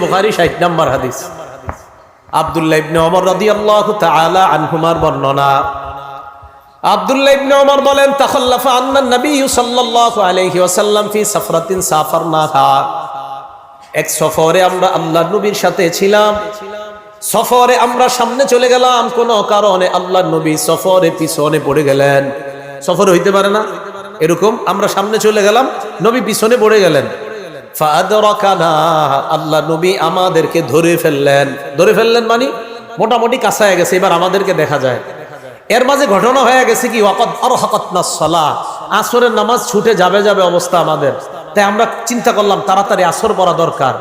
বুখারী 60 নম্বর হাদিস। ইবনে আনহুমার বর্ণনা। এক সফরে আমরা নবীর সাথে ছিলাম। সফরে আমরা সামনে চলে গেলাম, কোন কারণে আল্লাহ নবী সফরে পিছনে পড়ে গেলেন। সফর হইতে পারে না, এরকম আমরা সামনে চলে গেলাম, নবী পিছনে পড়ে গেলেন। আল্লাহ নবী আমাদেরকে ধরে ফেললেন। ধরে ফেললেন মানে মোটামুটি কাছায় গেছে, এবার আমাদেরকে দেখা যায়। এর মাঝে ঘটনা হয়ে গেছে কি ওয়াকত আর হকত না সলা, আসরের নামাজ ছুটে যাবে যাবে অবস্থা আমাদের। তাই আমরা চিন্তা করলাম, তাড়াতাড়ি আসর পড়া দরকার।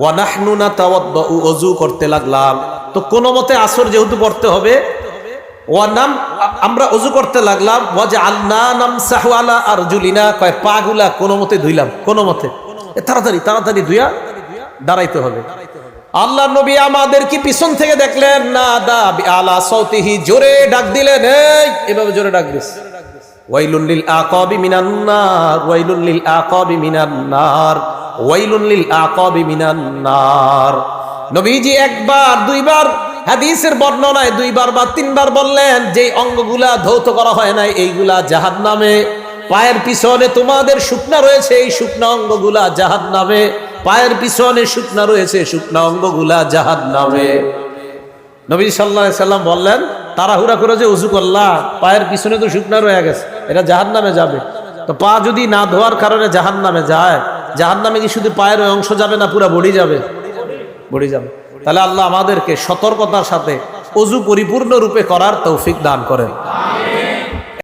ওয়ানাহনুনা তাওয়াদ্দু অজু করতে লাগলাম। তো কোনো মতে আসর যেহেতু পড়তে হবে ওয়ানাম আমরা অজু করতে লাগলাম ওয়াজে আল্লাহ নাম সাহওয়ালা আর জুলিনা কয় পাগুলা কোনো মতে ধুইলাম, কোনো মতে। তাড়াতাড়ি তাড়াতাড়ি ধুইয়া দাঁড়াইতে হবে। আল্লাহ নবী আমাদের কি পিছন থেকে দেখলেন? না, দা আলা সৌতিহি জোরে ডাক দিলেন, এই! এভাবে জোরে ডাক দিস। ওয়াইলুন লিল আকাবি মিনান নার, ওয়াইলুন লিল আকাবি মিনান নার, ওয়াইলুন লিল আকাবি মিনান নার। নবীজি একবার, দুইবার হাদিসের বর্ণনায় দুইবার বা তিনবার বললেন যে অঙ্গগুলা ধৌত করা হয় নাই, এইগুলা জাহাদ নামে পায়ের পিছনে তোমাদের শুকনা রয়েছে এই শুকনা অঙ্গগুলা জাহাদ নামে পায়ের পিছনে শুকনা রয়েছে শুকনা অঙ্গগুলা জাহাদ নামে নবী সাল্লাহ সাল্লাম বললেন, তাড়াহুড়া করে যে উজু করলা, পায়ের পিছনে তো শুকনা রয়ে গেছে, এটা জাহান নামে যাবে। তো পা যদি না ধোয়ার কারণে জাহান নামে যায় জাহান নামে কি শুধু পায়ের অংশ যাবে না পুরা বডি যাবে? বডি যাবে। তাহলে আল্লাহ আমাদেরকে সতর্কতার সাথে অজু পরিপূর্ণ রূপে করার তৌফিক দান করেন।